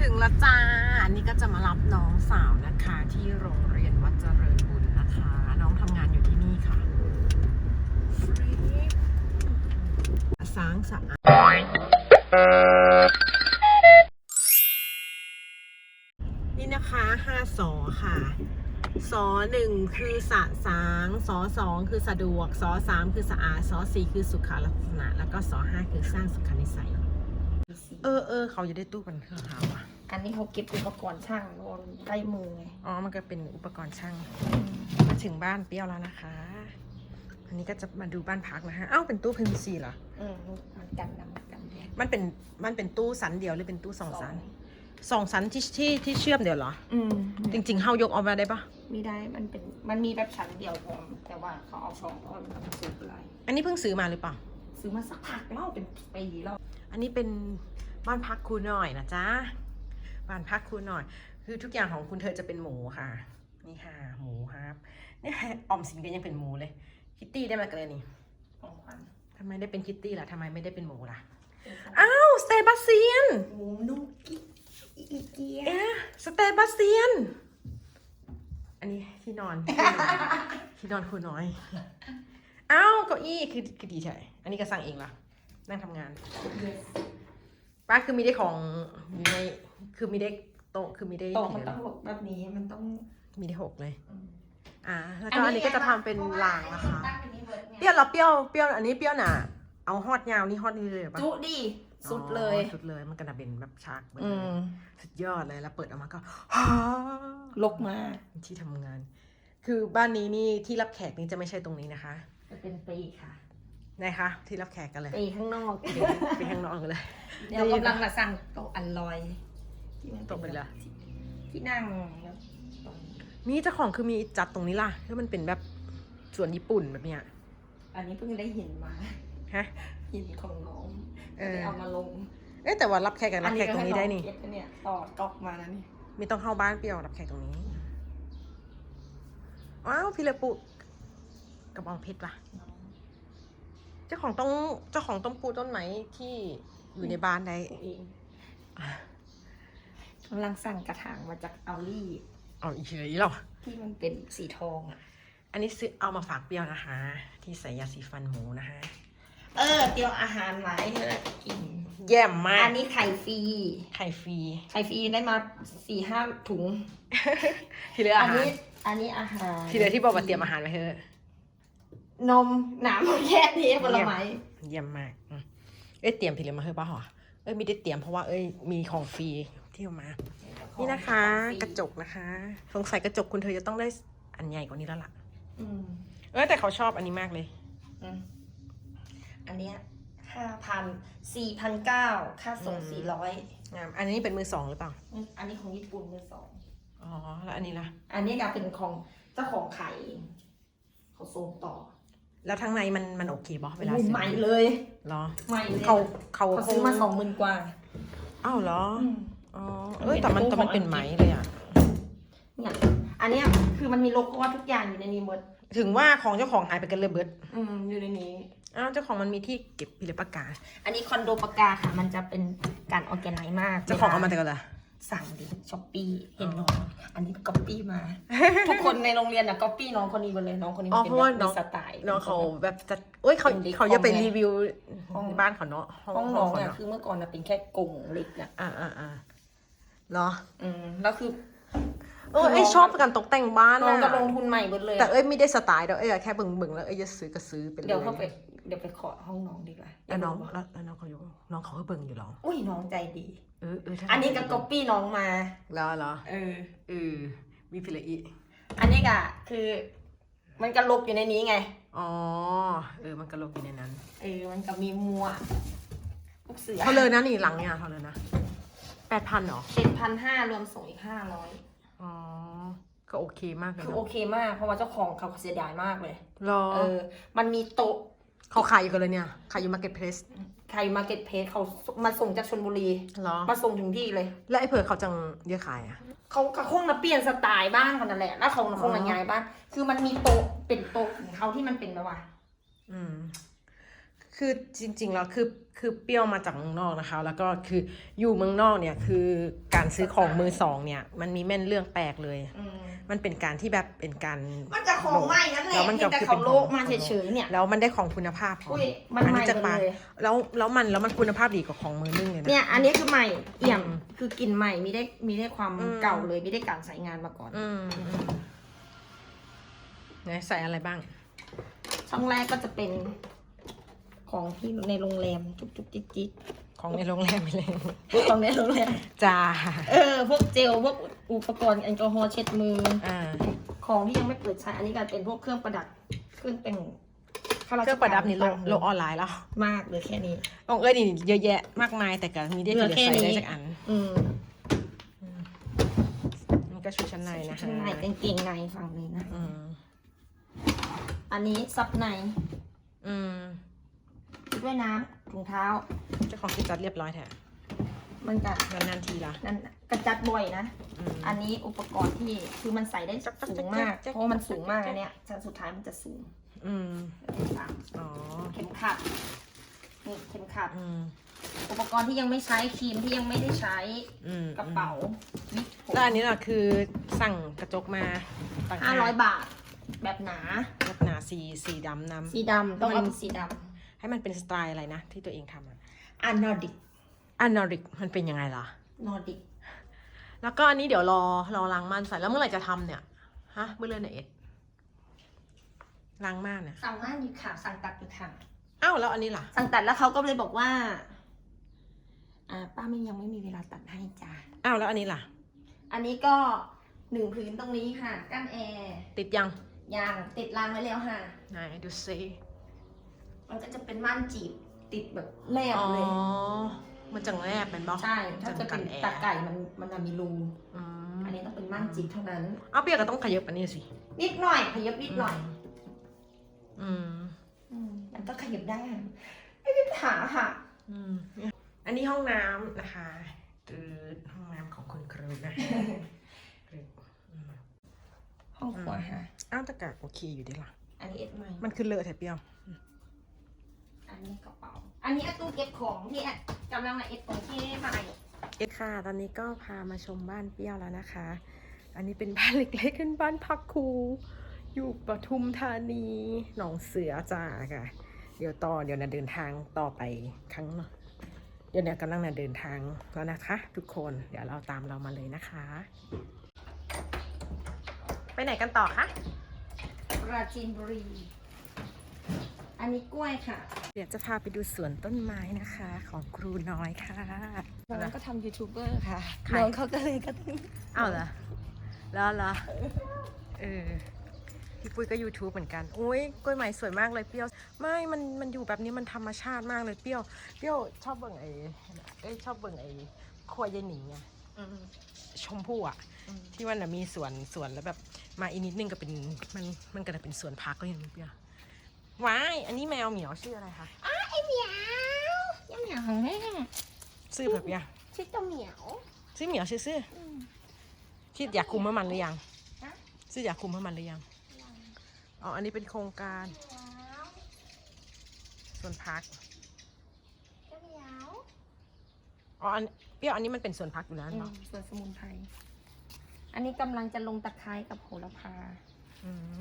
ถึงล้วจ้า อันนี้ก็จะมารับน้องสาวนะคะ ที่โรงเรียนวัดเจริญบุญนะคะ น้องทำงานอยู่ที่นี่ค่ะฟรีสางสะอาดนี่นะคะห้าสอค่ะสอหนึ่งคือสะสางสอสองคือสะดวกสอสามคือสะอาดสอสี่คือสุขลักษณะ แล้วก็สอห้าคือสร้างสุขนิสัย เออเออเขาจะได้ตู้กันเครื่องหาว่ะ อันนี้เขาเก็บอุปกรณ์ช่างโดนใกล้มือไงอ๋อ มันก็เป็นอุปกรณ์ช่าง มาถึงบ้านเปรี้ยวแล้วนะคะ อันนี้ก็จะมาดูบ้านพักนะฮะ อ้าว เป็นตู้ PVC เหรอ อืมมันกันดำกันแดดมันเป็น มันเป็นตู้สันเดียวหรือเป็นตู้สองสันสองสันที่ที่ที่เชื่อมเดียวเหรอ อืมจริงๆเฮายกออกมาได้ปะมีได้ มันเป็น มันมีแบบชั้นเดียวพอแต่ว่าเขาเอาสองก้อนมาซื้ออะไรอันนี้เพิ่งซื้อมาหรือเปล่า ซื้อมาสักพักแล้วเป็นปีแล้ว อันนี้เป็นบ้านพักครูหน่อยนะจ๊ะ บ้านพักครูหน่อย คือทุกอย่างของคุณเธอจะเป็นหมูค่ะ นี่ค่ะ หมูครับนี่ออมสินก็ยังเป็นหมูเลย คิตตี้ได้มาเกินนี่ของขวัญทำไมได้เป็นคิตตี้ล่ะทำไมไม่ได้เป็นหมูล่ะอ้าวสเตบาสเตียนหมูนุ่มกิ๊กอีเกียเอ๊ะสเตบาสเตียน อันนี้ที่นอนที่นอนครูน้อยอ้าวเก้าอี้คือคือดีใช่อันนี้ก็สั่งเองล่ะนั่งทำงานป้าคือมีได้ของอยู่ใน คือมีได้โต๊ะคือมีได้โตะมันต้องหลบแบบนี้มันต้องมีได้หกเลยอืมอ่า แล้วก็อันนี้ก็จะทำเป็นรางนะคะตั้งเป็นนี้เบิร์ดเปรี้ยวเราเปรี้ยวเปรี้ยวอันนี้เปรี้ยวหน่ะ เอาฮอดยาวนี่ฮอดนี่เลยเหรอปะจุดิสุดเลย อ๋อสุดเลยมันก็จะเป็นแบบฉากเบิดอืเลยมสุดยอดเลยแล้วเปิดออกมาก็ ลกมาก ที่ทำงาน คือบ้านนี้นี่ที่รับแขกนี่จะไม่ใช่ตรงนี้นะคะจะเป็นปีค่ะนะคะ ที่รับแขกกันเลยปีข้างนอก ไปข้างนอกกันเลย เดี๋ยวกำลังมาสั่งโต๊ะอันลอย ที่มันโต๊ะไปละที่นั่งแล้วตรงนี่เจ้าของคือมีจัดตรงนี้ล่ะคือมันเป็นแบบสวนญี่ปุ่นแบบเนี้ย อันนี้เพิ่งได้หินมาฮะหินของน้องเออได้เอามาลง เอ๊ะแต่ว่ารับแขกกับรับแขกตรงนี้ได้นี่อัก็ให้องเก็บเนี่ยต่อก๊อกมานะนี่ไม่ต้องเข้าบ้านเปรี้ยวรับแขกตรงนี้ว้าวพี่เลปุกระบองเพชรว่ะ เจ้าของต้องเจ้าของต้นปูต้นไม้ที่อยู่ในบ้านได้ตัวเอง กำลังสั่งกระถางมาจากเอาลี่เอาอีกเฉยหรอที่มันเป็นสีทองอะ อันนี้ซื้อเอามาฝากเปรี้ยวนะคะ ที่ใส่ยาสีฟันหมูนะคะ เออเตรียมอาหารมาให้เธอกินแย่มมากอันนี้ไข่ฟรีไข่ฟรีไข่ฟรีได้มาสี่ห้าถุง ที่เหลืออัอานหารนี้อันนี้อาหารที่เหลือที่บอกว่าเตรียมอาหารไว้เถอะนมหนามแค่นี้ผลไม้เยี่ยมมากอืมเอ้ยเตรียมพี่เหลือมาเถอะป่ะหรอเอ้ยไม่ได้เตรียมเพราะว่าเอ้ยมีของฟรี ที่เอามา นี่นะคะ กระจกนะคะ สงสัยกระจกคุณเธอจะต้องได้อันใหญ่กว่านี้แล้วล่ะอืมเออแต่เขาชอบอันนี้มากเลย อืมอันเนี้ยห้าพันสี่พันเก้าค่าส่งอืม สี่ร้อยงามอันนี้เป็นมือสองหรือเปล่า อันนี้ของญี่ปุ่นมือสอง อ๋อ แล้วอันนี้ล่ะ อันนี้ก็เป็นของเจ้าของไข่เองเขาส่งต่อแล้วทางในมันมันโอเคบอเวลาซื้อใหม่เลย เหรอใหม่เลยเขาเขาเขาซื้อมาสองหมื่นกว่าอ้าวเหรอ อืม อ๋อเอ้ยแต่มันเป็นแต่มันของเป็นอังกฤษไหมเลยอะ เนี่ยอันเนี้ยคือมันมีโลโก้ว่าทุกอย่างอยู่ในนี้หมดถึงว่าของเจ้าของหายไปกันเลยเบิดอืมอยู่ในนี้ อ้าวเจ้าของมันมีที่เก็บพิเลปากกาอันนี้คอนโดปากกาค่ะ มันจะเป็นการออแกไนซ์มากเจ้าของเอามาแต่กันละสั่งดิช้อปปี้เห็นน้องอันนี้ก๊อปปี้มา ทุกคนในโรงเรียนอะก๊อปปี้น้องคนนี้หมดเลยน้องคนนี้อ๋อเป็นเพราะว่าแบบน้องมีสไตล์ น้องเขาแบบจะเอ้ยเขาเป็นเด็กเขาจะไปห้องไงรีวิวห้อง บ้านเขาเนาะห้องน้องเขาอะเนาะคือเมื่อก่อนอะเป็นแค่กรงเล็กอะอ่าอ่าอ่า เหรอ อืมแล้วคือ เออคือน้อง ไอยชอบการตกแต่งบ้านน้องก็อะลงทุนใหม่หมดเลยแต่อะเอ้ยไม่ได้สไตล์เด้อเอ้ยแค่เบิ่งเบิ่งแล้วเอ้ยจะซื้อก็ซื้อไปเลยเดี๋ยวเขาไปเดี๋ยวไปขอห้องน้องดีกว่าแล้วน้องแล้วแล้วน้องเขาอยู่น้องเขาก็เบิ่งอยู่เหรออุ้ยน้องใจดี เออเออถ้าอันนี้ก็ก๊อปปี้น้องมาเหรอเหรอเออ เออมีพิเลอีอันนี้ก็คือ มันก็ลบอยู่ในนี้ไง อ๋อเออมันกระโหลกอยู่ในนั้นเออ มันก็มีมัวพวกเสือเขาเลยนะนี่หลังเนี่ยเขาเลยนะ แปดพันหรอ เจ็ดพันห้ารวมส่งอีกห้าร้อยอ๋อ ก็โอเคมากเลยคือนะโอเคมาก เพราะว่าเจ้าของเขาเสียดายมากเลย รอเออ มันมีโต๊ะเขาขายอยู่กันเลยเนี่ย ขายอยู่มาร์เก็ตเพลสใครมาเก็ตเพจเขามาส่งจากชนบุรีเหรอ มาส่งถึงที่เลย แล้วไอ้เผื่อเขาจังเยอะขายอะ เขาเขาคงมาเปลี่ยนสไตล์บ้างคนนั่นแหละ แล้วเขาคงมาย้ายบ้าง คือมันมีโต๊ะเป็นโต๊ะของเขาที่มันเป็นแบบว่า อืม คือจริงๆแล้วคือคือเปรี้ยวมาจากเมืองนอกนะคะ แล้วก็คืออยู่เมืองนอกเนี่ยคือการซื้อของมือสองเนี่ย มันมีแม่นเรื่องแปลกเลยอืมมันเป็นการที่แบบเป็นการมันจะของใหม่นั่นแหละแล้วมันก็แต่คือเขาเป็นโลของกมาเฉยๆเนี่ยแล้วมันได้ของคุณภาพของอุ้ยมันอันใหนี้ม่จากกันปากเลยแล้วแล้วมันแล้วมันคุณภาพดีกว่าของมือนึ่งเลยนะเนี่ยอันนี้คือใหม่เอี่ยมอืมคือกลิ่นใหม่มีได้มีได้ความอืมเก่าเลยไม่ได้การใช้งานมาก่อนอืมอืมไหนใส่อะไรบ้างช่องแรกก็จะเป็น ของที่ในโรงแรมจุกจุกจิกจิกของในโรงแรมไปเลยพวกของในโรงแรมจ้าเออ พวกเจลพวกอุปกรณ์แอลกอฮอล์เช็ดมืออ่าของที่ยังไม่เปิดใช้อันนี้ก็เป็นพวกเครื่องประดับเครื่องแต่งข้าาเคชรื่องประดับนี่โลกต่างๆโลกออนไลน์แล้วมากเลยแค่นี้ของเอ้ยนี่เยอะแยะมากมายแต่ก็มีได้เหลืที่อเหลือแค่ใส่นี้ได้สักอัน อืมนี่ก็ชุดชั้นในนะคะชุดในกางเกงในฝั่งนี้นะอืมอันนี้ซับใน อืมชุด ว่ายน้ำถุงเท้า เจ้าของคือจัดเรียบร้อยแท้มันจะนานๆทีละนั่นกระจัดบ่อยนะอืมอันนี้อุปกรณ์ที่คือมันใส่ได้จักจักสูงมากจักจักเพราะว่ามันสูงมากอันเนี้ยจนสุดท้ายมันจะสูงอืม สามอ๋อ เข็มขัดนี่เข็มขัด อืม อุปกรณ์ที่ยังไม่ใช้ครีมที่ยังไม่ได้ใช้อืมกระเป๋าวิกผมแล้วอันนี้ล่ะคือสั่งกระจกมาต่างหกห้าร้อยบาท แบบหนาแบบหนาสีสีดำน้ำสีดำต้องเอามันเป็นสีด ให้มันเป็นสไตล์อะไรนะ ที่ตัวเองทำอะำอันนอร์ดิกอันนอริกมันเป็นยังไงล่ะ นอร์ดิกแล้วก็อันนี้เดี๋ยวรอรอล้างม่านใส่แล้วเมื่อไหร่จะทำเนี่ยฮะเมื่อเรือนไหนเอ็ดล้างม่านเนี่ยสั่งงานอยู่ค่ะสั่งตัดอยู่ค่ะ อ้าวแล้วอันนี้ล่ะ สั่งตัดแล้วเขาก็เลยบอกว่า อ่า ป้าไม่ยังไม่มีเวลาตัดให้จ้าอ้าวแล้วอันนี้ล่ะ อันนี้ก็หนึ่งพื้นตรงนี้ค่ะ กั้นแอร์ติดยัง ยางติดรางไว้แล้วค่ะ ไหนดูซิ มันก็จะเป็นม่านจีบติดแบบแนบอ๋อ เลยมันจังแรบเป็นบล็อก ใช่ถ้าจะเป็นตะไก่มันมันจะมีรูอืมอันนี้ต้องเป็นม่านจีบเท่านั้น เอาเปียกก็ต้องขยับอันนี้สินิดหน่อยขยับนิดหน่อย อืมอืมมันก็ขยับได้ค่ะไม่มีปัญหาค่ะอืมอันนี้ห้องน้ำนะคะตืดห้องน้ำของคุณครูนะคะกรึบอืมห้องครัวค่ะ อ้าวแตะกากโอเคอยู่ดีล่ะ อันนี้เอ็ดใหม่มันคือเลอะแถบเปรี้ยว อันนี้กระเป๋า อันนี้ตู้เก็บของที่แอดกำลังมาเอ็ดของที่ใหม่เอ็ดค่ะ ตอนนี้ก็พามาชมบ้านเปรี้ยวแล้วนะคะ อันนี้เป็นบ้านเล็กๆเป็นบ้านพักครู อยู่ปทุมธานีหนองเสือจ้าค่ะ เดี๋ยวต่อเดี๋ยวนะเดินทางต่อไปครั้งเดี๋ยวเนี่ยกำลังนะเดินทางแล้วนะคะ ทุกคนเดี๋ยวเราตามเรามาเลยนะคะ ไปไหนกันต่อคะปราจีนบุรี อันนี้กล้วยค่ะ เดี๋ยวจะพาไปดูสวนต้นไม้นะคะ ของครูน้อยค่ะน้องก็ทำยูทูบเบอร์ค่ะขายน้องเขาก็เลยก็ต้องอ้าวเหรอแล้วเหรอเออพี่ปุ้ยก็ YouTube เหมือนกัน อุ้ยกล้วยไม้สวยมากเลยเปรี้ยว ไม่ มัน มันอยู่แบบนี้มันธรรมชาติมากเลยเปรี้ยว เปรี้ยวชอบเบิ่งไอ้เอ้ยชอบเบิ่งไอ้ครัวยายหนิงอะชมพู่อะที่มันน่ะมีสวนสวนแล้วแบบมาอีกนิดนึงก็เป็นมันมันก็จะเป็นสวนพักก็ยังเปรี้ยว ว้ายอันนี้แมวเหมียวชื่ออะไรคะไอเหมียวยังเหมียวของแม่ชื่อแบบเนี้ยชื่อเจ้าเหมียวชื่อเหมียวชื่อซื่อที่อยากคุมเมื่อมันหรือยังฮะชื่ออยากคุมเมื่อมันหรือยังอ๋ออันนี้เป็นโครงการ ส่วนพักเจ้าเหมียวอ๋ออันเปรี้ยวอันนี้มันเป็นส่วนพักอยู่แล้วอืมเนาะส่วนสมุนไพรอันนี้กำลังจะลงตะไคร้กับโหระพา อืม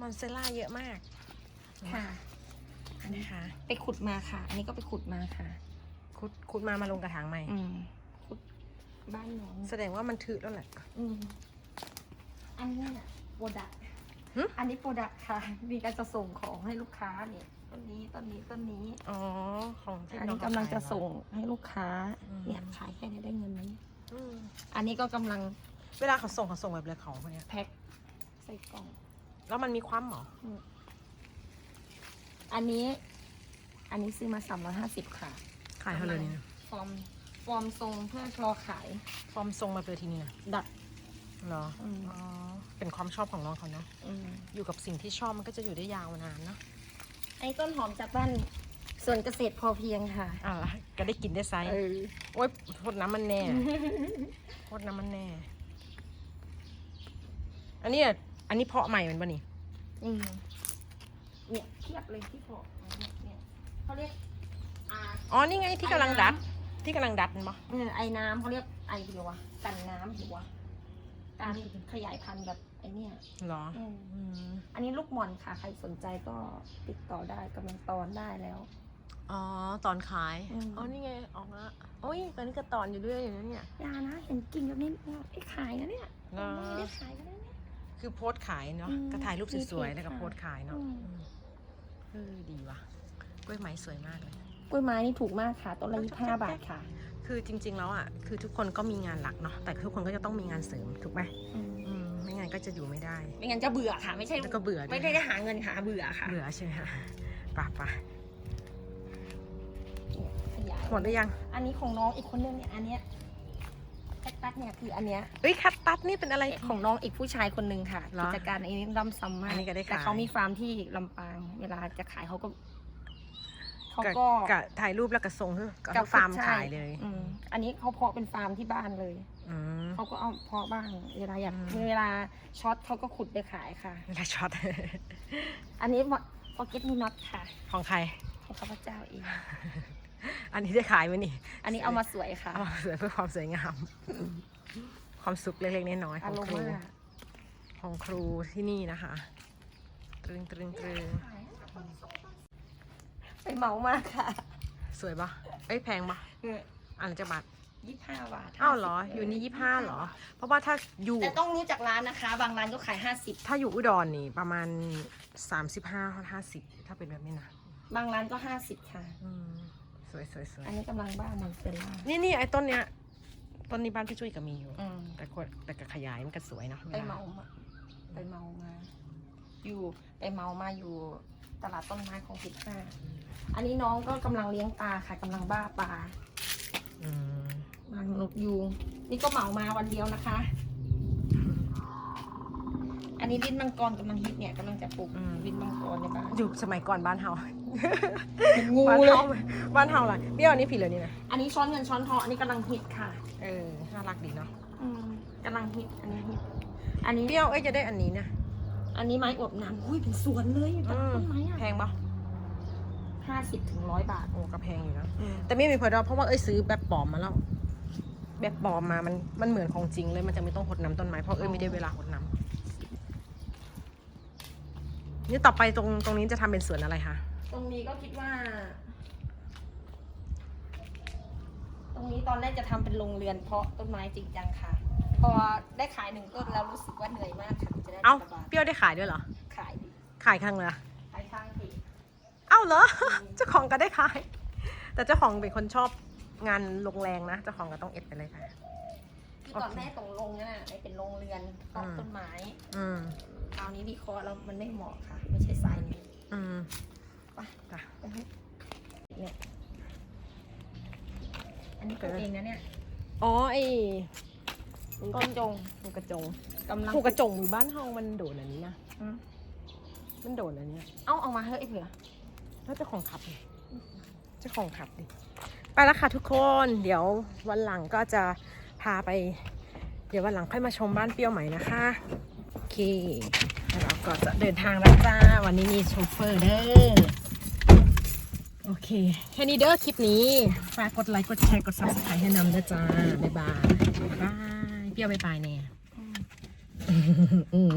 มอนเซล่าเยอะมากค่ะอันนะคะไปขุดมาค่ะ อันนี้ก็ไปขุดมาค่ะคุดคุดมามาลงกระถางใหม่อืมขุดบ้านน้องแสดงว่ามันถือแล้วแหละอืมอันนี้น่ะโปรดักหึอันนี้โปรดักค่ะ มีการจะส่งของให้ลูกค้าเนี่ยต้นนี้ต้นนี้ต้นนี้ อ๋อ ของที่อันน้นี้งกำลังจะขายเหรอส่งให้ลูกค้าอืมเนี่ยขายแค่นี้ได้เงินไหมอืมอันนี้ก็กำลัง เวลาเขาส่งเขาส่งแบบเลยของพวกเนี้ยแพ็คใส่กล่อง แล้วมันมีความเหรอ อันนี้ อันนี้ซื้อมาสามร้อยห้าสิบค่ะ ขายเท่าไหร่นี่นะฟอร์ม ฟอร์มทรงเพื่อรอขาย ฟอร์มทรงมาเลยทีนี้นะดัดเหรออืมอ๋อ เป็นความชอบของน้องเขาเนาะ อืมอยู่กับสิ่งที่ชอบมันก็จะอยู่ได้ยาวนานเนาะไอ้ต้นหอมจากบ้านสวนเกษตรพอเพียงค่ะอะก็ได้กินได้ไซส์เออโอ๊ยโทษน้ำมันแน่ โทษน้ำมันแน่ อันนี้อะ อันนี้เพาะใหม่มันปะนี่อืมเนี่ยเทียบเลยที่บอกเนี่ยเนี่ยเขาเรียกอ่า อ๋อนี่ไงที่กำลังดัด ที่กำลังดัดมั้เออไอ้น้ำเขาเรียกไอ้หรือวะกันน้ำหรือวะการขยายพันธุ์แบบไอ้เนี่ยเหรออืมอืมอันนี้ลูกหม่อนค่ะ ใครสนใจก็ติดต่อได้กำลังตอนได้แล้ว อ๋อตอนขายอืม อ๋อนี่ไงออกละโอ้ยตอนนี้ก็ตอนอยู่ด้วยอยู่นะเนี่ยอยานะเห็นกิ่งแบบนี้เนี่ยไอ้ขายนะเนี่ยเหรอไม่ได้ขายกันนะเนี่ย คือโพสต์ขายเนาะอืมก็ถ่ายรูปสวยๆมีแล้วก็ค่ะโพสต์ขายเนาะอืมอืมเออดีว่ะกล้วยไม้สวยมากเลย กล้วยไม้นี่ถูกมากค่ะต้นละยี่ห้าบาทค่ะคือจริง ๆ แล้วอะคือทุกคนก็มีงานหลักเนาะแต่ทุกคนก็จะต้องมีงานเสริมถูกไหมอืมอืมไม่งั้นก็จะอยู่ไม่ได้ไม่งั้นจะเบื่อค่ะ ไม่ใช่แล้วก็เบื่อด้วยไม่ได้หาเงินค่ะเบื่อค่ะเบื่อใช่ไหมคะป่ะป่ะขยายหมดหรือยังอันนี้ของน้องอีกคนนึงเนี่ยอันเนี้ยแคค ตัสเนี่ยคืออันเนี้ยเอ้ยคัตตัสนี่เป็นอะไรของน้องอีกผู้ชายคนหนึ่งค่ะเหรอกิจการอันนี้ร่ำซ้ำมากอันนี้ก็ได้ขาย แต่เขามีฟาร์มที่ลำปาง เวลาจะขายเขาก็เขากับก็กับถ่ายรูปแล้วก็ส่งให้กับฟาร์มใช่ขายเลยอืมอันนี้เขาเพาะเป็นฟาร์มที่บ้านเลย อืม เขาก็เอาเพาะบ้าง เวลาอยากอืม เวลาช็อตเขาก็ขุดไปขายค่ะ เวลาช็อต อันนี้ฟอเก็ตมีน็อตค่ะ ของใคร ของข้าพเจ้าเอง อันนี้ได้ขายไหมนี่ อันนี้เอามาสวยค่ะ เอามาสวยเพื่อความสวยงาม ความสุขเล็กๆน้อยๆขอาองรครูมาของครูที่นี่นะคะ ตรึงตรึงตรึงไปเหมามากค่ะ สวยปะเอ้ยแพงปะอันจะบาทยี่ห้าบาทอ้าวเหรอ อยู่นี่ยี่ห้าเหรอ เพราะว่าถ้าอยู่แต่ต้องรู้จักร้านนะคะ บางร้านก็ขายห้าสิบถ้าอยู่อุดรนี่ประมาณสามสิบห้าห้าสิบถ้าเป็นแบบนี้นะ บางร้านก็ห้าสิบค่ะอืม สวยสวยสวยอันนี้กำลังบ้ามันเป็นล่านี่นี่ไอ้ต้นเนี้ยต้นนี้บ้านพี่จุ้ยก็มีอยู่ อืมแต่คนแต่ก็ขยายมันก็สวยเนอะไปเมามาไปเมามา อยู่ไปเมามาอยู่ตลาดต้นไม้ของสิบห้าอันนี้น้องก็กำลังเลี้ยงปลาค่ะกำลังบ้าปลาอืมมานกยูงนี่ก็เหมามาวันเดียวนะคะ อันนี้ลิ้นมังกรกำลังฮิตเนี่ยกำลังจะปลูกลิ้นมังกรในบ้านอยู่สมัยก่อนบ้านเฮา เป็นงูบ้านเลย เฮาบ้านเฮาล่ะเบี้ยวอันนี้ผิดเลยนี่นะอันนี้ช้อนเงินช้อนทองอันนี้กำลังฮิตค่ะเออน่ารักดีเนาะอืมกำลังฮิตอันนี้ฮิตอันนี้เบี้ยวเอ้ยจะได้อันนี้นะอันนี้ไม้อวบน้ำอุ้ยเป็นสวนเลยต้นอืมต้นไม้แพอะงปะห้าสิบถึงร้อยบาทโอ้ก็แพงอยู่นะแต่ไม่มีผลดอกเพราะว่าเอ้ยซื้อแบบปลอมมาแล้วแบบปลอมมามันมันเหมือนของจริงเลยมันจะไม่ต้องหดน้ำต้นไม้เพราะเอ้ยไม่ได้เวลาหดน้ำนี่ต่อไปตรงตรงนี้จะทำเป็นสวนอะไรคะ ตรงนี้ก็คิดว่า ตรงนี้ตอนแรกจะทำเป็นโรงเรือนเพาะต้นไม้จริงจังค่ะ พอได้ขายหนึ่งต้นแล้วรู้สึกว่าเหนื่อยมากค่ะจะได้เอ้าสบายเปรี้ยวได้ขายด้วยเหรอ ขายดีขายครั้งเลยอะขายข้างทีเอ้าเหรอ เจ้าของก็ได้ขาย แต่เจ้าของเป็นคนชอบงานลงแรงนะ เจ้าของก็ต้องเอ็ดไปเลยค่ะคือตอนแรกตรงลงนั่นน่ะไม่เป็นโรงเรือนเพาะอืม ต้นไม้อืม คราวนี้วิเคราะห์แล้วมันไม่เหมาะค่ะ ไม่ใช่สายนี้อืม ไปจ้ะ ไปให้เนี่ยอันนี้ปลูกเองนะเนี่ยอ๋อไอ้ต้นจงผูกกระจงกำลังผูกกระจงอยู่บ้านเฮามันโดนอันนี้นะอืมมันโดนอันเนี้ยเอาเอามาเฮ้ยไอ้เผื่อแล้วเจ้าของขับไงเจ้าของขับดิไปแล้วค่ะทุกคนเดี๋ยววันหลังก็จะพาไป เดี๋ยววันหลังค่อยมาชมบ้านเปรี้ยวใหม่นะคะโอเคแล้วเราก็จะเดินทางแล้วจ้าวันนี้มีโชเฟอร์เด้อ โอเค แค่นี้เด้อคลิปนี้ ฝากกดไลค์ กดแชร์ กด subscribe ให้นำเด้อจ้า บ๊ายบายบ๊ายบาย เปรี้ยวบ๊ายบายเนี่ยอืมอืม